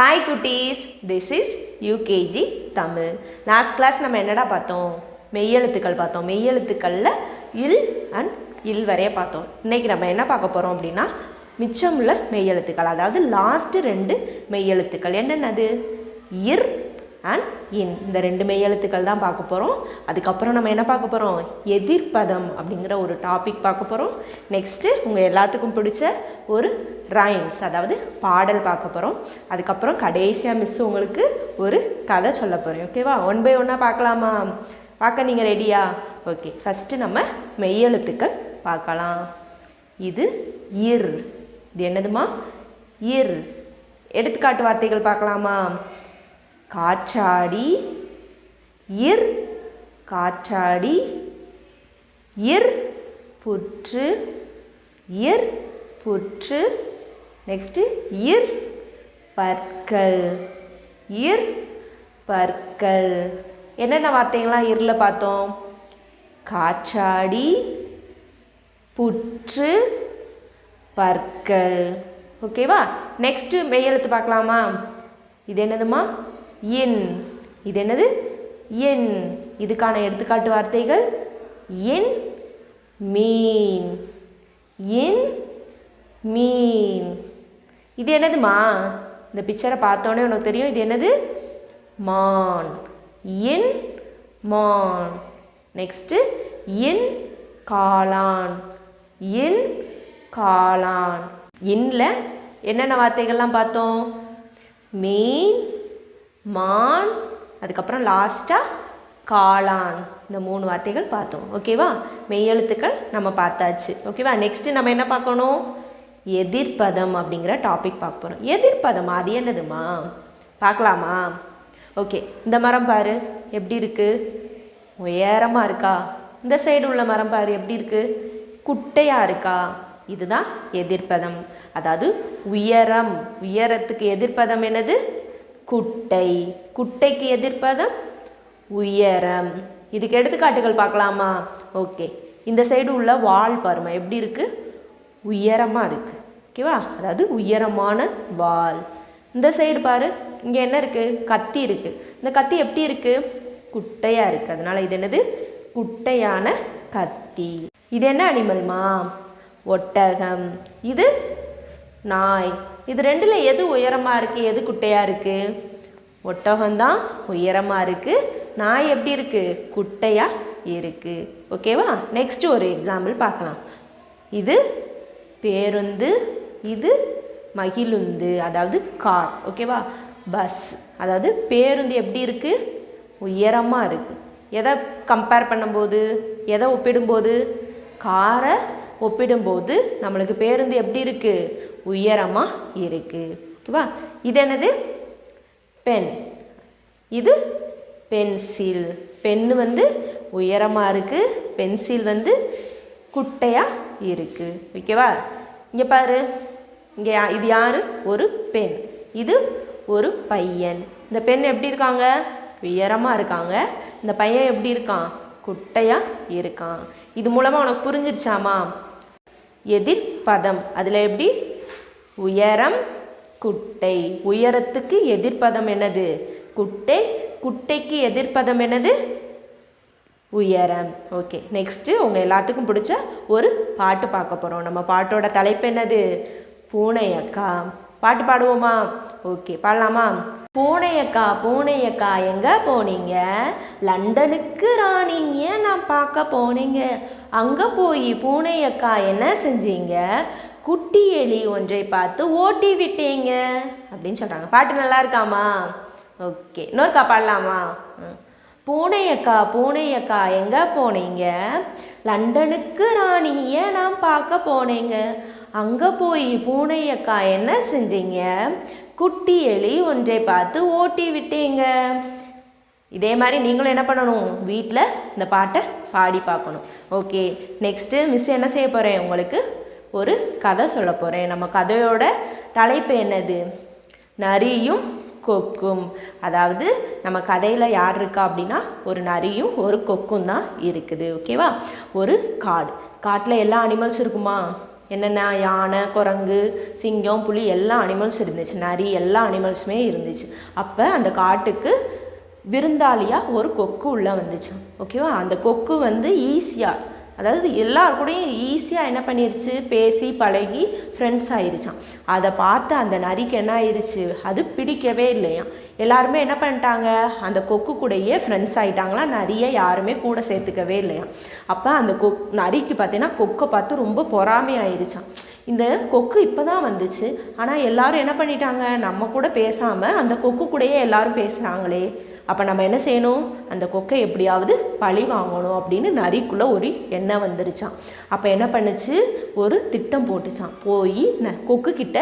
Hi குட்டீஸ். This is U K G Tamil last class நம்ம என்னடா பார்த்தோம்? மெய்யெழுத்துக்கள் பார்த்தோம். மெய்யெழுத்துக்களில் இல் அண்ட் இல் வரைய பார்த்தோம். இன்னைக்கு நம்ம என்ன பார்க்க போகிறோம் அப்படின்னா மிச்சமுள்ள மெய்யெழுத்துக்கள் அதாவது லாஸ்ட்டு ரெண்டு மெய்யெழுத்துக்கள். என்னென்னது? இர் அண்ட் இன் இந்த ரெண்டு மெய்யெழுத்துக்கள் தான் பார்க்க போகிறோம் அதுக்கப்புறம் நம்ம என்ன பார்க்க போகிறோம் எதிர்ப்பதம் அப்படிங்கிற ஒரு டாபிக் பார்க்க போகிறோம் நெக்ஸ்ட்டு உங்கள் எல்லாத்துக்கும் பிடிச்ச ஒரு ரைம்ஸ் அதாவது பாடல் பார்க்க போகிறோம் அதுக்கப்புறம் கடைசியாக மிஸ் உங்களுக்கு ஒரு கதை சொல்ல போகிறேன் ஓகேவா ஒன் பை ஒன்னாக பார்க்கலாமா? பார்க்க நீங்கள் ரெடியா ஓகே ஃபஸ்ட்டு நம்ம மெய்யெழுத்துக்கள் பார்க்கலாம். இது இர். இது என்னதுமா? இர். எடுத்துக்காட்டு வார்த்தைகள் பார்க்கலாமா? காற்றாடி இர் காற்றாடி இர் புற்று இர் புற்று. நெக்ஸ்ட்டு இர் பற்கள் இர் பற்கள். என்னென்ன வார்த்தைங்களாம் இரில் பார்த்தோம்? காற்றாடி புற்று பற்கள். ஓகேவா நெக்ஸ்ட்டு மெய்யெழுத்து பார்க்கலாமா? இது என்னதுமா என் இது என்னது என். இதுக்கான எடுத்துக்காட்டு வார்த்தைகள் என் மீன். என் மீன். இது என்னதுமா இந்த பிக்சரை பார்த்தோன்னே உனக்கு தெரியும். இது என்னது? மான். என் மான். நெக்ஸ்ட்டு என் காளான். என் காளான். எண்ணில் என்னென்ன வார்த்தைகள்லாம் பார்த்தோம்? மீன் மான் அதுக்கப்புறம் லாஸ்ட்டாக காளான். இந்த மூணு வார்த்தைகள் பார்த்தோம். ஓகேவா மெய்யெழுத்துக்கள் நம்ம பார்த்தாச்சு. ஓகேவா நெக்ஸ்ட்டு நம்ம என்ன பார்க்கணும்? எதிர்ப்பதம் அப்படிங்கிற டாபிக் பார்க்க போகிறோம் எதிர்ப்பதம் அது என்னதுமா? பார்க்கலாமா? ஓகே இந்த மரம் பாரு. எப்படி இருக்குது உயரமாக இருக்கா? இந்த சைடு உள்ள மரம் பாரு. எப்படி இருக்குது குட்டையாக இருக்கா? இதுதான் எதிர்ப்பதம். அதாவது உயரம். உயரத்துக்கு எதிர்ப்பதம் என்னது? குட்டை. குட்டைக்கு எதிர்ப்பதம் உயரம். இதுக்கு எடுத்துக்காட்டுகள் பார்க்கலாமா? ஓகே. இந்த சைடு உள்ள வால் பாருமா எப்படி இருக்குது உயரமாக இருக்குது ஓகேவா? அதாவது உயரமான வால். இந்த சைடு பாரு இங்கே என்ன இருக்குது கத்தி இருக்குது இந்த கத்தி எப்படி இருக்குது குட்டையாக இருக்குது அதனால் இது என்னது? குட்டையான கத்தி. இது என்ன அனிமல்மா ஒட்டகம். இது நாய். இது ரெண்டில் எது உயரமாக இருக்குது எது குட்டையாக இருக்குது ஒட்டகம்தான் உயரமாக இருக்குது நாய் எப்படி இருக்குது குட்டையாக இருக்குது ஓகேவா நெக்ஸ்ட் ஒரு எக்ஸாம்பிள் பார்க்கலாம். இது பேருந்து இது மகிழுந்து அதாவது கார் ஓகேவா பஸ் அதாவது பேருந்து எப்படி இருக்குது உயரமாக இருக்குது எதை கம்பேர் பண்ணும்போது எதை ஒப்பிடும்போது? காரை ஒப்பிடும்போது நம்மளுக்கு பேருந்து எப்படி இருக்குது உயரமாக இருக்குது ஓகேவா? இது என்னது? பென். இது பென்சில். பென்னு வந்து உயரமாக இருக்குது பென்சில் வந்து குட்டையாக இருக்குது ஓகேவா? இங்கே பாரு. இங்கே இது யார்? ஒரு பெண் இது ஒரு பையன். இந்த பெண் எப்படி இருக்காங்க? உயரமாக இருக்காங்க. இந்த பையன் எப்படி இருக்கான்? குட்டையாக இருக்கான். இது மூலமாக உனக்கு புரிஞ்சிருச்சாமா? எதிர்ப்பதம் அதில் எப்படி? உயரம் குட்டை. உயரத்துக்கு எதிர்ப்பதம் என்னது? குட்டை. குட்டைக்கு எதிர்ப்பதம் என்னது? உயரம். ஓகே நெக்ஸ்ட்டு உங்கள் எல்லாத்துக்கும் பிடிச்ச ஒரு பாட்டு பார்க்க போகிறோம் நம்ம பாட்டோட தலைப்பு என்னது? பூனையக்கா. பாட்டு பாடுவோமா? ஓகே பாடலாமா? பூனையக்கா பூனையக்கா எங்கே போனீங்க? லண்டனுக்கு ராணிங்க நான் பார்க்க போனீங்க? அங்கே போய் பூனையக்கா என்ன செஞ்சீங்க? குட்டி எலி ஒன்றை பார்த்து ஓட்டி விட்டீங்க. அப்படின்னு சொல்கிறாங்க பாட்டு நல்லா இருக்காமா? ஓகே. இன்னொருக்கா பாடலாமா? ம். பூனையக்கா பூனையக்கா எங்கே போனீங்க? லண்டனுக்கு ராணியை நான் பார்க்க போனேங்க. அங்கே போய் பூனையக்கா என்ன செஞ்சீங்க? குட்டி எலி ஒன்றை பார்த்து ஓட்டி விட்டீங்க. இதே மாதிரி நீங்களும் என்ன பண்ணணும்? வீட்டில் இந்த பாட்டை பாடி பார்க்கணும். ஓகே நெக்ஸ்ட்டு மிஸ் என்ன செய்ய போகிறேன் உங்களுக்கு ஒரு கதை சொல்ல போகிறேன் நம்ம கதையோட தலைப்பு என்னது? நரியும் கொக்கும். அதாவது நம்ம கதையில் யார் இருக்கா அப்படின்னா ஒரு நரியும் ஒரு கொக்கும் தான் இருக்குது. ஓகேவா ஒரு காடு. காட்டில் எல்லா அனிமல்ஸ் இருக்குமா? என்னென்ன? யானை குரங்கு சிங்கம் புலி எல்லா அனிமல்ஸ் இருந்துச்சு. நரி எல்லா அனிமல்ஸுமே இருந்துச்சு. அப்போ அந்த காட்டுக்கு விருந்தாளியாக ஒரு கொக்கு உள்ளே வந்துச்சு. ஓகேவா அந்த கொக்கு வந்து ஈஸியாக அதாவது எல்லார் கூடயும் ஈஸியாக என்ன பண்ணிருச்சு? பேசி பழகி ஃப்ரெண்ட்ஸ் ஆயிருச்சான் அதை பார்த்து அந்த நரிக்கு என்ன ஆயிருச்சு? அது பிடிக்கவே இல்லையா எல்லாருமே என்ன பண்ணிட்டாங்க? அந்த கொக்கு கூடயே ஃப்ரெண்ட்ஸ் ஆகிட்டாங்களா நிறைய யாருமே கூட சேர்த்துக்கவே இல்லையா அப்போ அந்த கொக் நரிக்கு பார்த்தீங்கன்னா கொக்கை பார்த்து ரொம்ப பொறாமை இந்த கொக்கு இப்போ தான் வந்துச்சு. ஆனால் எல்லாரும் என்ன பண்ணிட்டாங்க? நம்ம கூட பேசாமல் அந்த கொக்கு கூடயே எல்லாரும் பேசுகிறாங்களே அப்போ நம்ம என்ன செய்யணும்? அந்த கொக்கை எப்படியாவது பழி வாங்கணும் அப்படின்னு நரிக்குள்ளே ஒரு எண்ணம் வந்துருச்சான் அப்போ என்ன பண்ணுச்சு? ஒரு திட்டம் போட்டுச்சான் போய் ந கொக்கு கிட்ட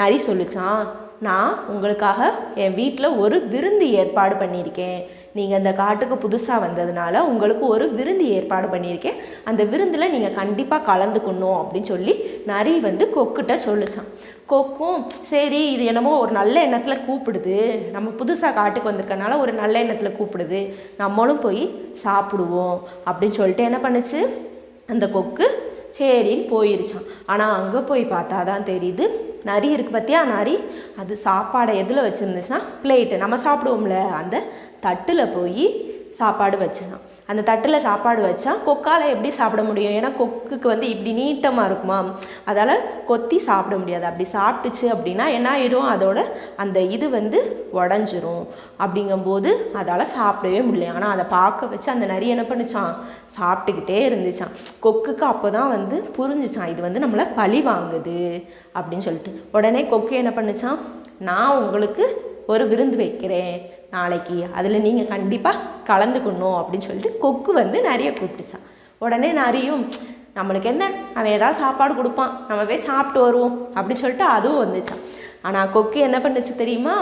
நரி சொல்லுச்சான் நான் உங்களுக்காக என் வீட்டில் ஒரு விருந்து ஏற்பாடு பண்ணியிருக்கேன். நீங்கள் அந்த காட்டுக்கு புதுசாக வந்ததுனால உங்களுக்கு ஒரு விருந்து ஏற்பாடு பண்ணியிருக்கேன். அந்த விருந்தில் நீங்கள் கண்டிப்பாக கலந்துக்கணும் அப்படின்னு சொல்லி நரி வந்து கொக்கிட்ட சொல்லுச்சான் கொக்கும் சரி இது என்னமோ ஒரு நல்ல எண்ணத்தில் கூப்பிடுது. நம்ம புதுசாக காட்டுக்கு வந்திருக்கனால ஒரு நல்ல எண்ணத்தில் கூப்பிடுது. நம்மளும் போய் சாப்பிடுவோம் அப்படின்னு சொல்லிட்டு என்ன பண்ணுச்சு? அந்த கொக்கு சரின்னு போயிருச்சான் ஆனால் அங்கே போய் பார்த்தா தான் தெரியுது. நரி இருக்குது பார்த்தியா நரி? அது சாப்பாடை எதில் வச்சுருந்துச்சுன்னா பிளேட்டு நம்ம சாப்பிடுவோம்ல அந்த தட்டில் போய் சாப்பாடு வச்சுதான். அந்த தட்டில் சாப்பாடு வச்சா கொக்கால் எப்படி சாப்பிட முடியும்? ஏன்னா கொக்குக்கு வந்து இப்படி நீட்டமாக இருக்குமா? அதால் கொத்தி சாப்பிட முடியாது. அப்படி சாப்பிட்டுச்சு அப்படின்னா என்ன ஆயிரும்? அதோட அந்த இது வந்து உடஞ்சிரும். அப்படிங்கும்போது அதால் சாப்பிடவே முடியல. ஆனால் அதை பார்க்க வச்சு அந்த நரி என்ன பண்ணுச்சான் சாப்பிட்டுக்கிட்டே இருந்துச்சான் கொக்குக்கு அப்போ தான் வந்து புரிஞ்சிச்சான் இது வந்து நம்மளை பழி வாங்குது அப்படின்னு சொல்லிட்டு. உடனே கொக்கு என்ன பண்ணுச்சான் நான் உங்களுக்கு ஒரு விருந்து வைக்கிறேன். நாளைக்கு அதில் நீங்கள் கண்டிப்பாக கலந்துக்கணும் அப்படின்னு சொல்லிட்டு கொக்கு வந்து நிறைய கூப்பிட்டுச்சான் உடனே நிறையும் நம்மளுக்கு என்ன? அவன் ஏதாவது சாப்பாடு கொடுப்பான். நம்ம போய் சாப்பிட்டு வருவோம் அப்படின்னு சொல்லிட்டு அதுவும் வந்துச்சான் ஆனால் கொக்கு என்ன பண்ணுச்சு தெரியுமா?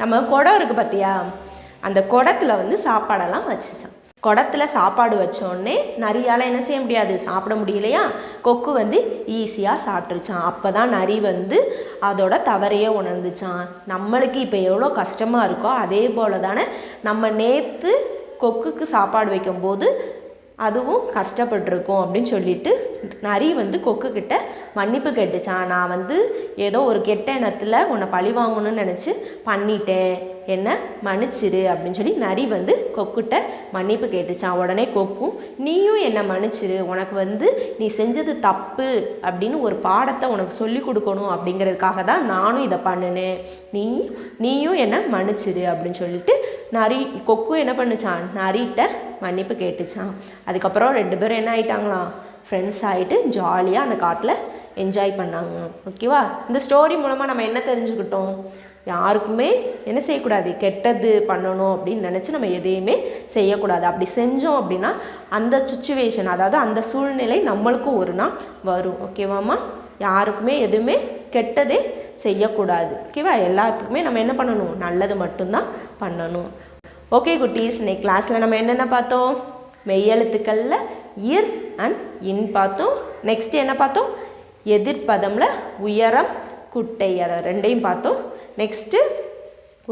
நம்ம குடம் இருக்குது பார்த்தியா அந்த குடத்துல வந்து சாப்பாடெல்லாம் வச்சுச்சான் குடத்துல சாப்பாடு வச்சோடனே நரியால் என்ன செய்ய முடியாது? சாப்பிட முடியலையா? கொக்கு வந்து ஈஸியாக சாப்பிட்ருச்சான் அப்போ தான் நரி வந்து அதோட தவறையே உணர்ந்துச்சான் நம்மளுக்கு இப்போ எவ்வளோ கஷ்டமாக இருக்கோ அதே போல் தானே நம்ம நேற்று கொக்குக்கு சாப்பாடு வைக்கும்போது அதுவும் கஷ்டப்பட்டிருக்கும் அப்படின்னு சொல்லிட்டு நரி வந்து கொக்கு கிட்ட மன்னிப்பு கேட்டுச்சான் நான் வந்து ஏதோ ஒரு கெட்ட எண்ணத்தில் உன்னை பழி வாங்கணும்னு நினச்சி பண்ணிட்டேன். என்னை? மன்னிச்சிரு அப்படின்னு சொல்லி நரி வந்து கொக்குட்ட மன்னிப்பு கேட்டுச்சான் உடனே கொக்கும் நீயும் என்னை மன்னிச்சிரு. உனக்கு வந்து நீ செஞ்சது தப்பு அப்படின்னு ஒரு பாடத்தை உனக்கு சொல்லி கொடுக்கணும் அப்படிங்கிறதுக்காக தான் நானும் இதை பண்ணினேன். நீ நீயும் என்னை மன்னிச்சிரு அப்படின்னு சொல்லிட்டு நரி கொக்கும் என்ன பண்ணுச்சான் நரிட்ட மன்னிப்பு கேட்டுச்சான் அதுக்கப்புறம் ரெண்டு பேரும் என்ன ஆயிட்டாங்களாம்? ஃப்ரெண்ட்ஸ் ஆகிட்டு ஜாலியாக அந்த காட்டில் என்ஜாய் பண்ணாங்க. ஓகேவா இந்த ஸ்டோரி மூலமாக நம்ம என்ன தெரிஞ்சுக்கிட்டோம்? யாருக்குமே என்ன செய்யக்கூடாது? கெட்டது பண்ணணும் அப்படின்னு நினச்சி நம்ம எதையுமே செய்யக்கூடாது. அப்படி செஞ்சோம் அப்படின்னா அந்த சுச்சுவேஷன் அதாவது அந்த சூழ்நிலை நம்மளுக்கும் ஒரு நாள் வரும். ஓகேவாம்மா யாருக்குமே எதுவுமே கெட்டதே செய்யக்கூடாது. ஓகேவா எல்லாத்துக்குமே நம்ம என்ன பண்ணணும்? நல்லது மட்டும்தான் பண்ணணும். ஓகே குட்டீஸ் இன்னைக்கு கிளாஸில் நம்ம என்னென்ன பார்த்தோம்? மெய்யெழுத்துக்களில் இர் அண்ட் இன் பார்த்தோம். நெக்ஸ்ட் என்ன பார்த்தோம்? எதிர்ப்பதமில் உயரம் குட்டை. அதை ரெண்டையும் பார்த்தோம். நெக்ஸ்ட்டு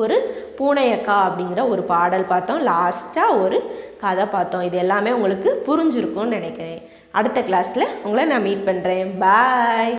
ஒரு பூனையக்கா அப்படிங்கிற ஒரு பாடல் பார்த்தோம். லாஸ்ட்டாக ஒரு கதை பார்த்தோம். இது எல்லாமே உங்களுக்கு புரிஞ்சிருக்கும்னு நினைக்கிறேன். அடுத்த கிளாஸில் உங்களை நான் மீட் பண்ணுறேன் பாய்